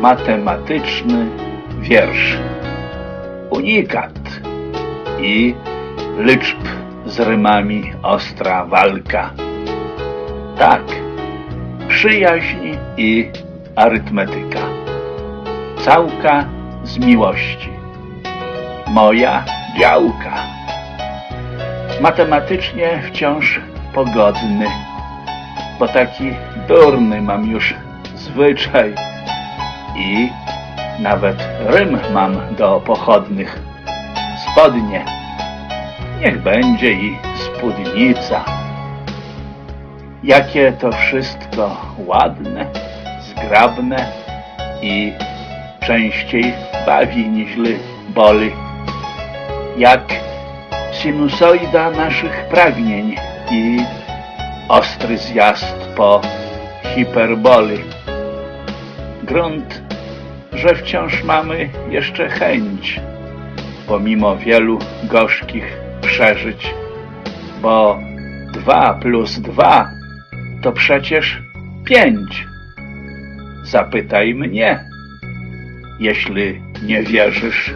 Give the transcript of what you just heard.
matematyczny wiersz. Unikat i liczb z rymami ostra walka. Tak, przyjaźń i arytmetyka. Całka z miłości. Moja działka. Matematycznie wciąż pogodny, bo taki durny mam już zwyczaj i nawet rym mam do pochodnych. Spodnie, niech będzie i spódnica. Jakie to wszystko ładne, zgrabne i częściej bawi niż boli. Jak sinusoida naszych pragnień i ostry zjazd po hiperboli. Grunt, że wciąż mamy jeszcze chęć, pomimo wielu gorzkich przeżyć, bo dwa plus dwa to przecież pięć. Zapytaj mnie, jeśli nie wierzysz